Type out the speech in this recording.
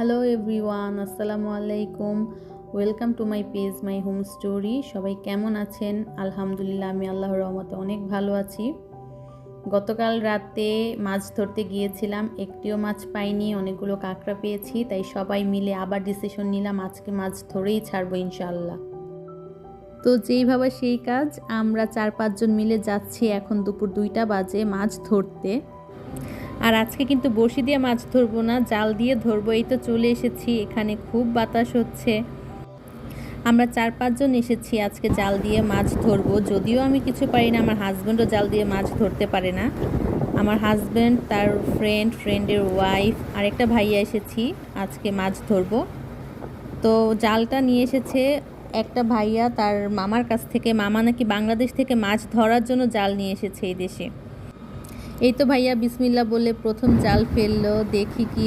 Hello everyone আসসালামু আলাইকুম welcome to my page my home story সবাই কেমন আছেন? আলহামদুলিল্লাহ, আমি আল্লাহ রহমতে অনেক ভালো আছি। গতকাল রাতে মাছ ধরতে গিয়েছিলাম, একটিও মাছ পাইনি, অনেকগুলো কাঁকড়া পেয়েছি, তাই সবাই মিলে আবার ডিসিশন নিলাম, আজকে মাছ ধরেই ছাড়বো ইনশাল্লাহ তো যেইভাবে সেই কাজ, আমরা চার পাঁচজন মিলে যাচ্ছি এখন দুপুর দুইটা বাজে মাছ ধরতে। আর আজকে কিন্তু বড়শি দিয়ে মাছ ধরবো না, জাল দিয়ে ধরবো। এই তো চলে এসেছি, এখানে খুব বাতাস হচ্ছে। আমরা চার পাঁচজন এসেছি আজকে জাল দিয়ে মাছ ধরবো। যদিও আমি কিছু পারি না, আমার হাজব্যান্ডও জাল দিয়ে মাছ ধরতে পারে না। আমার হাজব্যান্ড তার ফ্রেন্ড ফ্রেন্ডের ওয়াইফ আর একটা ভাইয়া এসেছি, আজকে মাছ ধরবো। তো জালটা নিয়ে এসেছে একটা ভাইয়া, তার মামার কাছ থেকে। মামা নাকি বাংলাদেশ থেকে মাছ ধরার জন্য জাল নিয়ে এসেছে এই দেশে। এই তো ভাইয়া বিসমিল্লা বলে প্রথম জাল ফেলল দেখি কি